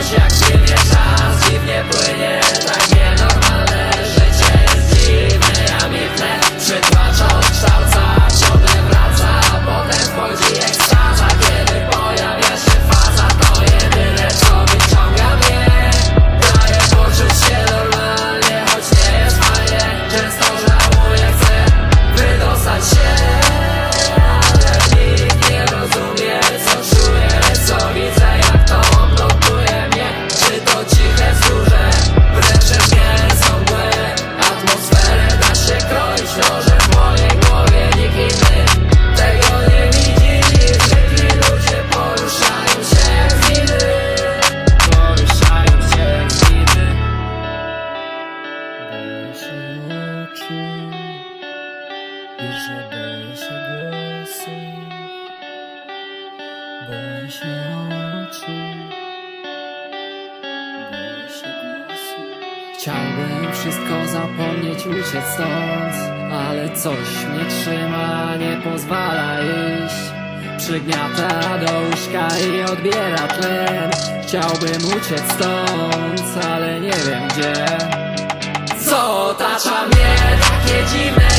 wciąż jak silnie czas Dziwnie płynie, tak nie no oczu Chciałbym wszystko zapomnieć, uciec stąd Ale coś mnie trzyma, nie pozwala iść. Przygniata do łóżka i odbiera tlen. Chciałbym uciec stąd, ale nie wiem gdzie. Co otacza mnie takie dziwne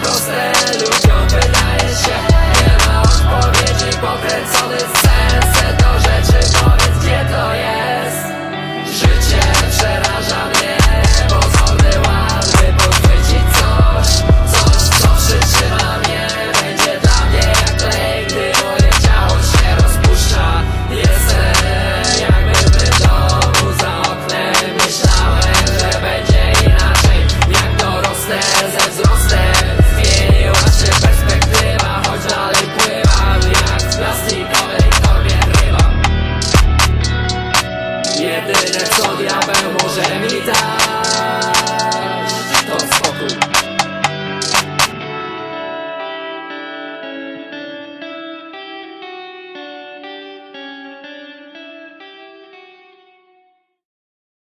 proste vedere, co diabel może mi dać